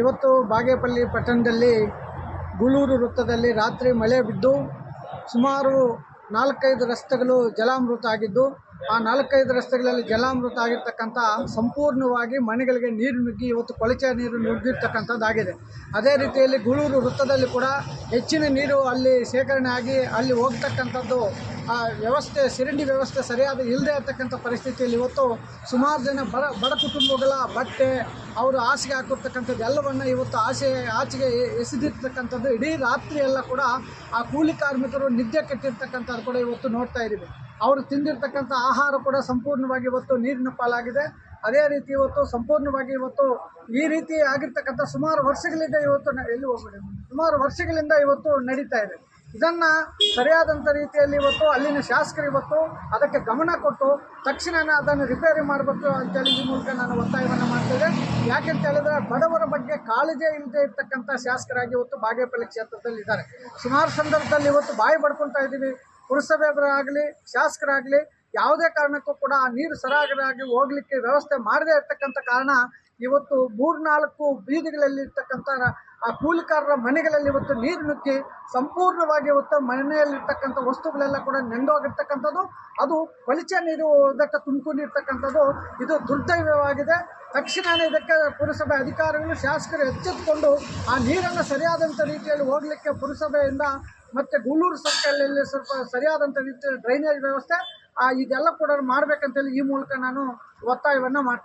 ಇವತ್ತು ಬಾಗೇಪಲ್ಲಿ ಪಟ್ಟಣದಲ್ಲಿ ಗುಳೂರು ವೃತ್ತದಲ್ಲಿ ರಾತ್ರಿ ಮಳೆ ಬಿದ್ದು ಸುಮಾರು ನಾಲ್ಕೈದು ರಸ್ತೆಗಳು ಜಲಾಮೃತ ಆಗಿದ್ದು, ಆ ನಾಲ್ಕೈದು ರಸ್ತೆಗಳಲ್ಲಿ ಜಲಾಮೃತ ಆಗಿರ್ತಕ್ಕಂಥ ಸಂಪೂರ್ಣವಾಗಿ ಮನೆಗಳಿಗೆ ನೀರು ನುಗ್ಗಿ ಇವತ್ತು ಕೊಳಚೆ ನೀರು ನುಗ್ಗಿರ್ತಕ್ಕಂಥದ್ದಾಗಿದೆ. ಅದೇ ರೀತಿಯಲ್ಲಿ ಗುಳೂರು ವೃತ್ತದಲ್ಲಿ ಕೂಡ ಹೆಚ್ಚಿನ ನೀರು ಅಲ್ಲಿ ಶೇಖರಣೆ ಆಗಿ ಅಲ್ಲಿ ಹೋಗ್ತಕ್ಕಂಥದ್ದು, ಆ ವ್ಯವಸ್ಥೆ, ಸಿರಿಂಡಿ ವ್ಯವಸ್ಥೆ ಸರಿಯಾದ ಇಲ್ಲದೆ ಇರತಕ್ಕಂಥ ಪರಿಸ್ಥಿತಿಯಲ್ಲಿ ಇವತ್ತು ಸುಮಾರು ಜನ ಬಡ ಬಡ ಕುಟುಂಬಗಳ ಬಟ್ಟೆ ಅವರು ಹಾಸಿಗೆ ಹಾಕಿರ್ತಕ್ಕಂಥದ್ದು ಎಲ್ಲವನ್ನು ಇವತ್ತು ಆಸೆ, ಆಚೆಗೆ ಎಸೆದಿರ್ತಕ್ಕಂಥದ್ದು, ಇಡೀ ರಾತ್ರಿ ಎಲ್ಲ ಕೂಡ ಆ ಕೂಲಿ ಕಾರ್ಮಿಕರು ನಿದ್ದೆ ಕೆಟ್ಟಿರ್ತಕ್ಕಂಥದ್ದು ಕೂಡ ಇವತ್ತು ನೋಡ್ತಾ ಇದ್ದೀವಿ. ಅವರು ತಿಂದಿರ್ತಕ್ಕಂಥ ಆಹಾರ ಕೂಡ ಸಂಪೂರ್ಣವಾಗಿ ಇವತ್ತು ನೀರಿನ ಪಾಲಾಗಿದೆ. ಅದೇ ರೀತಿ ಇವತ್ತು ಸಂಪೂರ್ಣವಾಗಿ ಇವತ್ತು ಈ ರೀತಿ ಆಗಿರ್ತಕ್ಕಂಥ ಸುಮಾರು ವರ್ಷಗಳಿಂದ ಇವತ್ತು ಎಲ್ಲಿ ಹೋಗ್ಬೇಡಿ? ಸುಮಾರು ವರ್ಷಗಳಿಂದ ಇವತ್ತು ನಡೀತಾ ಇದೆ. ಇದನ್ನು ಸರಿಯಾದಂಥ ರೀತಿಯಲ್ಲಿ ಇವತ್ತು ಅಲ್ಲಿನ ಶಾಸಕರು ಇವತ್ತು ಅದಕ್ಕೆ ಗಮನ ಕೊಟ್ಟು ತಕ್ಷಣನೇ ಅದನ್ನು ರಿಪೇರಿ ಮಾಡಬೇಕು ಅಂತೇಳಿ ಈ ಮೂಲಕ ನಾನು ಒತ್ತಾಯವನ್ನು ಮಾಡ್ತೇವೆ ಯಾಕೆಂತ ಹೇಳಿದ್ರೆ ಬಡವರ ಬಗ್ಗೆ ಕಾಳಜಿ ಇಲ್ಲದೆ ಇರ್ತಕ್ಕಂಥ ಶಾಸಕರಾಗಿ ಇವತ್ತು ಬಾಗೇಪಲ್ಲಿ ಕ್ಷೇತ್ರದಲ್ಲಿ ಇದ್ದಾರೆ. ಸುಮಾರು ಸಂದರ್ಭದಲ್ಲಿ ಇವತ್ತು ಬಾಯಿ ಪಡ್ಕೊತಾ ಇದ್ದೀವಿ. ಪುರಸಭೆಯವರಾಗಲಿ, ಶಾಸಕರಾಗಲಿ ಯಾವುದೇ ಕಾರಣಕ್ಕೂ ಕೂಡ ಆ ನೀರು ಸರಾಗರಾಗಿ ಹೋಗ್ಲಿಕ್ಕೆ ವ್ಯವಸ್ಥೆ ಮಾಡದೇ ಇರ್ತಕ್ಕಂಥ ಕಾರಣ ಇವತ್ತು ಮೂರ್ನಾಲ್ಕು ಬೀದಿಗಳಲ್ಲಿ ಇರ್ತಕ್ಕಂಥ ಆ ಕೂಲಿಕಾರರ ಮನೆಗಳಲ್ಲಿ ಇವತ್ತು ನೀರು ನುಗ್ಗಿ ಸಂಪೂರ್ಣವಾಗಿ ಇವತ್ತು ಮನೆಯಲ್ಲಿರ್ತಕ್ಕಂಥ ವಸ್ತುಗಳೆಲ್ಲ ಕೂಡ ನೆಂಡೋಗಿರ್ತಕ್ಕಂಥದ್ದು. ಅದು ಕೊಳಚೆ ನೀರು ಇದಕ್ಕೆ ತುಂಬಿಕೊಂಡಿರ್ತಕ್ಕಂಥದ್ದು ಇದು ದುರ್ದೈವವಾಗಿದೆ. ತಕ್ಷಣವೇ ಇದಕ್ಕೆ ಪುರಸಭೆ ಅಧಿಕಾರಿಗಳು, ಶಾಸಕರು ಎಚ್ಚೆತ್ತುಕೊಂಡು ಆ ನೀರನ್ನು ಸರಿಯಾದಂಥ ರೀತಿಯಲ್ಲಿ ಹೋಗಲಿಕ್ಕೆ ಪುರಸಭೆಯಿಂದ ಮತ್ತು ಗೂಳೂರು ಸರ್ಕಲಲ್ಲಿ ಸ್ವಲ್ಪ ಸರಿಯಾದಂಥ ರೀತಿಯಲ್ಲಿ ಡ್ರೈನೇಜ್ ವ್ಯವಸ್ಥೆ ಇದೆಲ್ಲ ಕೂಡ ಮಾಡಬೇಕಂತೇಳಿ ಈ ಮೂಲಕ ನಾನು ಒತ್ತಾಯವನ್ನು ಮಾಡ್ತೀನಿ.